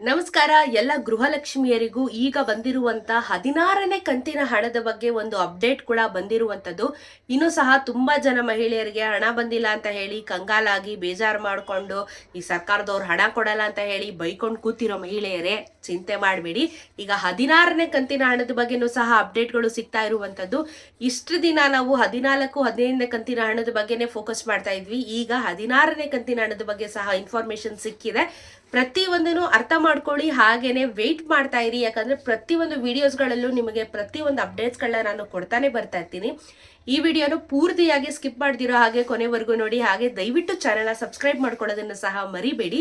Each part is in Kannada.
ನಮಸ್ಕಾರ. ಎಲ್ಲ ಗೃಹಲಕ್ಷ್ಮಿಯರಿಗೂ ಈಗ ಬಂದಿರುವಂತ ಹದಿನಾರನೇ ಕಂತಿನ ಹಣದ ಬಗ್ಗೆ ಒಂದು ಅಪ್ಡೇಟ್ ಕೂಡ ಬಂದಿರುವಂತದ್ದು. ಇನ್ನೂ ಸಹ ತುಂಬಾ ಜನ ಮಹಿಳೆಯರಿಗೆ ಹಣ ಬಂದಿಲ್ಲ ಅಂತ ಹೇಳಿ, ಕಂಗಾಲಾಗಿ ಬೇಜಾರು ಮಾಡಿಕೊಂಡು ಈ ಸರ್ಕಾರದವ್ರು ಹಣ ಕೊಡಲ್ಲ ಅಂತ ಹೇಳಿ ಬೈಕೊಂಡು ಕೂತಿರೋ ಮಹಿಳೆಯರೇ, ಚಿಂತೆ ಮಾಡಬೇಡಿ. ಈಗ ಹದಿನಾರನೇ ಕಂತಿನ ಹಣದ ಬಗ್ಗೆನೂ ಸಹ ಅಪ್ಡೇಟ್ಗಳು ಸಿಗ್ತಾ ಇರುವಂತದ್ದು. ಇಷ್ಟು ದಿನ ನಾವು ಹದಿನಾಲ್ಕು, ಹದಿನೈದನೇ ಕಂತಿನ ಹಣದ ಬಗ್ಗೆನೇ ಫೋಕಸ್ ಮಾಡ್ತಾ ಇದ್ವಿ. ಈಗ ಹದಿನಾರನೇ ಕಂತಿನ ಹಣದ ಬಗ್ಗೆ ಸಹ ಇನ್ಫಾರ್ಮೇಶನ್ ಸಿಕ್ಕಿದೆ. ಪ್ರತಿಯೊಂದನ್ನು ಅರ್ಥ ಮಾಡ್ಕೊಳ್ಳಿ, ಹಾಗೇನೆ ವೆಯ್ಟ್ ಮಾಡ್ತಾ ಇರಿ. ಯಾಕಂದ್ರೆ ಪ್ರತಿಯೊಂದು ವಿಡಿಯೋಸ್ಗಳಲ್ಲೂ ನಿಮಗೆ ಪ್ರತಿಯೊಂದು ಅಪ್ಡೇಟ್ಸ್ಗಳನ್ನ ನಾನು ಕೊಡ್ತಾನೆ ಬರ್ತಾ ಇರ್ತೀನಿ. ಈ ವಿಡಿಯೋನು ಪೂರ್ತಿಯಾಗಿ ಸ್ಕಿಪ್ ಮಾಡ್ದಿರೋ ಹಾಗೆ ಕೊನೆವರೆಗೂ ನೋಡಿ, ಹಾಗೆ ದಯವಿಟ್ಟು ಚಾನೆಲ್ನ ಸಬ್ಸ್ಕ್ರೈಬ್ ಮಾಡ್ಕೊಳ್ಳೋದನ್ನು ಸಹ ಮರಿಬೇಡಿ.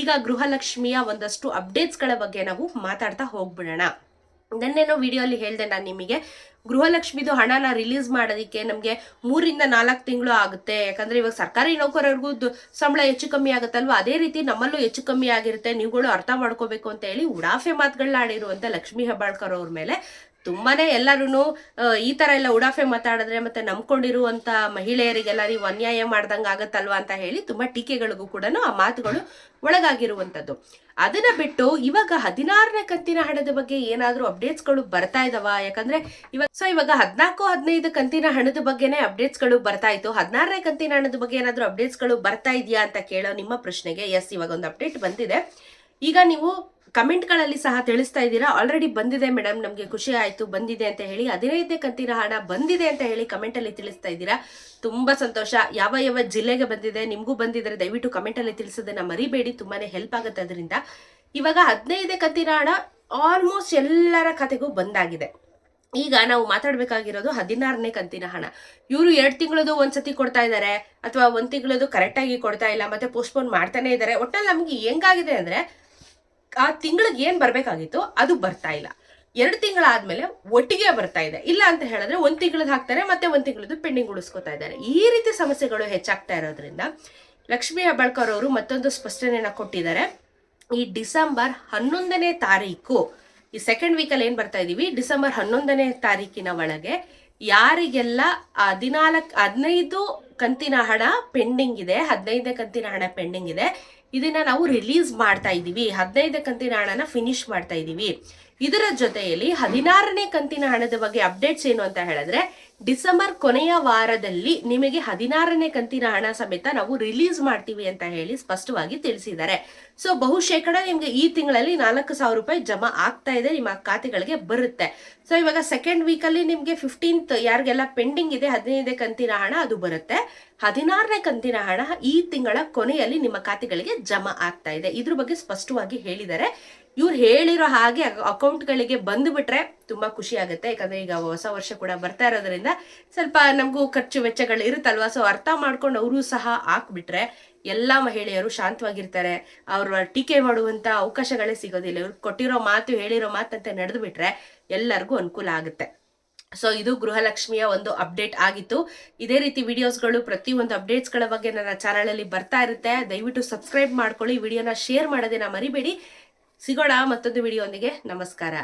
ಈಗ ಗೃಹಲಕ್ಷ್ಮಿಯ ಒಂದಷ್ಟು ಅಪ್ಡೇಟ್ಸ್ಗಳ ಬಗ್ಗೆ ನಾವು ಮಾತಾಡ್ತಾ ಹೋಗ್ಬಿಡೋಣ. ನನ್ನೇನೋ ವಿಡಿಯೋ ಅಲ್ಲಿ ಹೇಳಿದೆ ನಾನು ನಿಮಗೆ. ಗೃಹಲಕ್ಷ್ಮಿದು ಹಣನ ರಿಲೀಸ್ ಮಾಡೋದಕ್ಕೆ ನಮಗೆ ಮೂರಿಂದ ನಾಲ್ಕು ತಿಂಗಳು ಆಗುತ್ತೆ. ಯಾಕಂದರೆ ಇವಾಗ ಸರ್ಕಾರಿ ನೌಕರರಿಗೂ ಸಂಬಳ ಹೆಚ್ಚು ಕಮ್ಮಿ ಆಗುತ್ತಲ್ವ? ಅದೇ ರೀತಿ ನಮ್ಮಲ್ಲೂ ಹೆಚ್ಚು ಕಮ್ಮಿ ಆಗಿರುತ್ತೆ. ನೀವುಗಳು ಅರ್ಥ ಮಾಡ್ಕೋಬೇಕು ಅಂತ ಹೇಳಿ ಉಡಾಫೆ ಮಾತುಗಳನ್ನ ಆಡಿರುವಂಥ ಲಕ್ಷ್ಮೀ ಹೆಬ್ಬಾಳ್ಕರ್ ಅವ್ರ ಮೇಲೆ ತುಂಬಾನೇ ಎಲ್ಲರೂ ಈ ತರ ಎಲ್ಲ ಉಡಾಫೆ ಮಾತಾಡಿದ್ರೆ ಮತ್ತೆ ನಂಬ್ಕೊಂಡಿರುವಂತ ಮಹಿಳೆಯರಿಗೆಲ್ಲ ನೀವು ಅನ್ಯಾಯ ಮಾಡ್ದಂಗ ಆಗತ್ತಲ್ವಾ ಅಂತ ಹೇಳಿ ತುಂಬಾ ಟೀಕೆಗಳಿಗೂ ಕೂಡ ಆ ಮಾತುಗಳು ಒಳಗಾಗಿರುವಂತದ್ದು. ಅದನ್ನ ಬಿಟ್ಟು ಇವಾಗ ಹದಿನಾರನೇ ಕಂತಿನ ಹಣದ ಬಗ್ಗೆ ಏನಾದ್ರೂ ಅಪ್ಡೇಟ್ಸ್ಗಳು ಬರ್ತಾ ಇದಾವ? ಯಾಕಂದ್ರೆ ಇವಾಗ, ಸೊ ಇವಾಗ ಹದಿನಾಲ್ಕು, ಹದಿನೈದು ಕಂತಿನ ಹಣದ ಬಗ್ಗೆನೇ ಅಪ್ಡೇಟ್ಸ್ಗಳು ಬರ್ತಾ ಇತ್ತು. ಹದಿನಾರನೇ ಕಂತಿನ ಹಣದ ಬಗ್ಗೆ ಏನಾದ್ರೂ ಅಪ್ಡೇಟ್ಸ್ಗಳು ಬರ್ತಾ ಇದೆಯಾ ಅಂತ ಕೇಳೋ ನಿಮ್ಮ ಪ್ರಶ್ನೆಗೆ, ಎಸ್, ಇವಾಗ ಒಂದು ಅಪ್ಡೇಟ್ ಬಂದಿದೆ. ಈಗ ನೀವು ಕಮೆಂಟ್ಗಳಲ್ಲಿ ಸಹ ತಿಳಿಸ್ತಾ ಇದ್ದೀರಾ? ಆಲ್ರೆಡಿ ಬಂದಿದೆ ಮೇಡಮ್ ನಮಗೆ ಖುಷಿ ಆಯಿತು, ಬಂದಿದೆ ಅಂತ ಹೇಳಿ. ಹದಿನೈದನೇ ಕಂತಿನ ಹಣ ಬಂದಿದೆ ಅಂತ ಹೇಳಿ ಕಮೆಂಟ್ ಅಲ್ಲಿ ತಿಳಿಸ್ತಾ ಇದ್ದೀರಾ? ತುಂಬಾ ಸಂತೋಷ. ಯಾವ ಯಾವ ಜಿಲ್ಲೆಗೆ ಬಂದಿದೆ, ನಿಮಗೂ ಬಂದಿದ್ರೆ ದಯವಿಟ್ಟು ಕಮೆಂಟ್ ಅಲ್ಲಿ ತಿಳಿಸೋದನ್ನ ಮರಿಬೇಡಿ, ತುಂಬಾನೇ ಹೆಲ್ಪ್ ಆಗುತ್ತೆ ಅದರಿಂದ. ಇವಾಗ ಹದಿನೈದೇ ಕಂತಿನ ಹಣ ಆಲ್ಮೋಸ್ಟ್ ಎಲ್ಲರ ಖಾತೆಗೂ ಬಂದಾಗಿದೆ. ಈಗ ನಾವು ಮಾತಾಡ್ಬೇಕಾಗಿರೋದು ಹದಿನಾರನೇ ಕಂತಿನ ಹಣ. ಇವರು ಎರಡು ತಿಂಗಳದು ಒಂದ್ಸತಿ ಕೊಡ್ತಾ ಇದ್ದಾರೆ, ಅಥವಾ ಒಂದು ತಿಂಗಳದು ಕರೆಕ್ಟಾಗಿ ಕೊಡ್ತಾ ಇಲ್ಲ, ಮತ್ತೆ ಪೋಸ್ಟ್ಪೋನ್ ಮಾಡ್ತಾನೆ ಇದ್ದಾರೆ. ಒಟ್ಟಲ್ಲಿ ನಮಗೆ ಹೆಂಗಾಗಿದೆ ಅಂದ್ರೆ ಆ ತಿಂಗಳಿಗೆ ಏನು ಬರಬೇಕಾಗಿತ್ತು? ಅದು ಬರ್ತಾ ಇಲ್ಲ. ಎರಡು ತಿಂಗಳಾದ್ಮೇಲೆ ಒಟ್ಟಿಗೆ ಬರ್ತಾ ಇದೆ. ಇಲ್ಲ ಅಂತ ಹೇಳಿದ್ರೆ ಒಂದು ತಿಂಗಳದ್ದು ಹಾಕ್ತಾರೆ, ಮತ್ತೆ ಒಂದು ತಿಂಗಳದ್ದು ಪೆಂಡಿಂಗ್ ಉಳಿಸ್ಕೊತಾ ಇದ್ದಾರೆ. ಈ ರೀತಿ ಸಮಸ್ಯೆಗಳು ಹೆಚ್ಚಾಗ್ತಾ ಇರೋದ್ರಿಂದ ಲಕ್ಷ್ಮೀ ಹೆಬ್ಬಾಳ್ಕರ್ ಅವರು ಮತ್ತೊಂದು ಸ್ಪಷ್ಟನೆಯನ್ನ ಕೊಟ್ಟಿದ್ದಾರೆ. ಈ ಡಿಸೆಂಬರ್ ಹನ್ನೊಂದನೇ ತಾರೀಕು, ಈ ಸೆಕೆಂಡ್ ವೀಕಲ್ಲಿ ಏನು ಬರ್ತಾ ಇದ್ದೀವಿ ಡಿಸೆಂಬರ್ ಹನ್ನೊಂದನೇ ತಾರೀಕಿನ ಒಳಗೆ ಯಾರಿಗೆಲ್ಲ ಹದಿನಾಲ್ಕು ಹದಿನೈದು ಕಂತಿನ ಹಣ ಪೆಂಡಿಂಗ್ ಇದೆ, ಹದಿನೈದನೇ ಕಂತಿನ ಹಣ ಪೆಂಡಿಂಗ್ ಇದೆ. ಇದನ್ನ ನಾವು ರಿಲೀಸ್ ಮಾಡ್ತಾ ಇದ್ದೀವಿ. ಹದಿನೈದು ಕಂತಿನ ಹಣನ ಫಿನಿಶ್ ಮಾಡ್ತಾ ಇದ್ದೀವಿ. ಇದರ ಜೊತೆಯಲ್ಲಿ ಹದಿನಾರನೇ ಕಂತಿನ ಹಣದ ಬಗ್ಗೆ ಅಪ್ಡೇಟ್ಸ್ ಏನು ಅಂತ ಹೇಳಿದ್ರೆ, ಡಿಸೆಂಬರ್ ಕೊನೆಯ ವಾರದಲ್ಲಿ ನಿಮಗೆ ಹದಿನಾರನೇ ಕಂತಿನ ಹಣ ಸಮೇತ ನಾವು ರಿಲೀಸ್ ಮಾಡ್ತೀವಿ ಅಂತ ಹೇಳಿ ಸ್ಪಷ್ಟವಾಗಿ ತಿಳಿಸಿದ್ದಾರೆ. ಸೊ ಬಹುಶೇಕಡ ನಿಮ್ಗೆ ಈ ತಿಂಗಳಲ್ಲಿ ನಾಲ್ಕು ಸಾವಿರ ರೂಪಾಯಿ ಜಮಾ ಆಗ್ತಾ ಇದೆ, ನಿಮ್ಮ ಖಾತೆಗಳಿಗೆ ಬರುತ್ತೆ. ಸೊ ಇವಾಗ ಸೆಕೆಂಡ್ ವೀಕಲ್ಲಿ ನಿಮ್ಗೆ ಫಿಫ್ಟೀನ್ತ್ ಯಾರಿಗೆಲ್ಲ ಪೆಂಡಿಂಗ್ ಇದೆ, ಹದಿನೈದನೇ ಕಂತಿನ ಹಣ, ಅದು ಬರುತ್ತೆ. ಹದಿನಾರನೇ ಕಂತಿನ ಹಣ ಈ ತಿಂಗಳ ಕೊನೆಯಲ್ಲಿ ನಿಮ್ಮ ಖಾತೆಗಳಿಗೆ ಜಮಾ ಆಗ್ತಾ ಇದೆ. ಇದ್ರ ಬಗ್ಗೆ ಸ್ಪಷ್ಟವಾಗಿ ಹೇಳಿದ್ದಾರೆ. ಇವ್ರು ಹೇಳಿರೋ ಹಾಗೆ ಅಕೌಂಟ್ಗಳಿಗೆ ಬಂದುಬಿಟ್ರೆ ತುಂಬಾ ಖುಷಿ ಆಗುತ್ತೆ. ಯಾಕಂದ್ರೆ ಈಗ ಹೊಸ ವರ್ಷ ಕೂಡ ಬರ್ತಾ ಇರೋದ್ರಿಂದ ಸ್ವಲ್ಪ ನಮಗೂ ಖರ್ಚು ವೆಚ್ಚಗಳು ಇರುತ್ತಲ್ವಾ? ಸೊ ಅರ್ಥ ಮಾಡ್ಕೊಂಡು ಅವರು ಸಹ ಹಾಕ್ಬಿಟ್ರೆ ಎಲ್ಲಾ ಮಹಿಳೆಯರು ಶಾಂತವಾಗಿರ್ತಾರೆ. ಅವ್ರ ಟೀಕೆ ಮಾಡುವಂಥ ಅವಕಾಶಗಳೇ ಸಿಗೋದಿಲ್ಲ. ಇವ್ರು ಕೊಟ್ಟಿರೋ ಮಾತು, ಹೇಳಿರೋ ಮಾತಂತೆ ನಡೆದು ಬಿಟ್ರೆ ಎಲ್ಲರಿಗೂ ಅನುಕೂಲ ಆಗುತ್ತೆ. ಸೊ ಇದು ಗೃಹಲಕ್ಷ್ಮಿಯ ಒಂದು ಅಪ್ಡೇಟ್ ಆಗಿತ್ತು. ಇದೇ ರೀತಿ ವಿಡಿಯೋಸ್ಗಳು ಪ್ರತಿಯೊಂದು ಅಪ್ಡೇಟ್ಸ್ಗಳ ಬಗ್ಗೆ ನನ್ನ ಚಾನಲಲ್ಲಿ ಬರ್ತಾ ಇರುತ್ತೆ. ದಯವಿಟ್ಟು ಸಬ್ಸ್ಕ್ರೈಬ್ ಮಾಡ್ಕೊಳ್ಳಿ. ವಿಡಿಯೋನ ಶೇರ್ ಮಾಡೋದನ್ನ ಮರಿಬೇಡಿ. ಸಿಗೋಣ ಮತ್ತೊಂದು ವಿಡಿಯೋ ನಮಸ್ಕಾರ.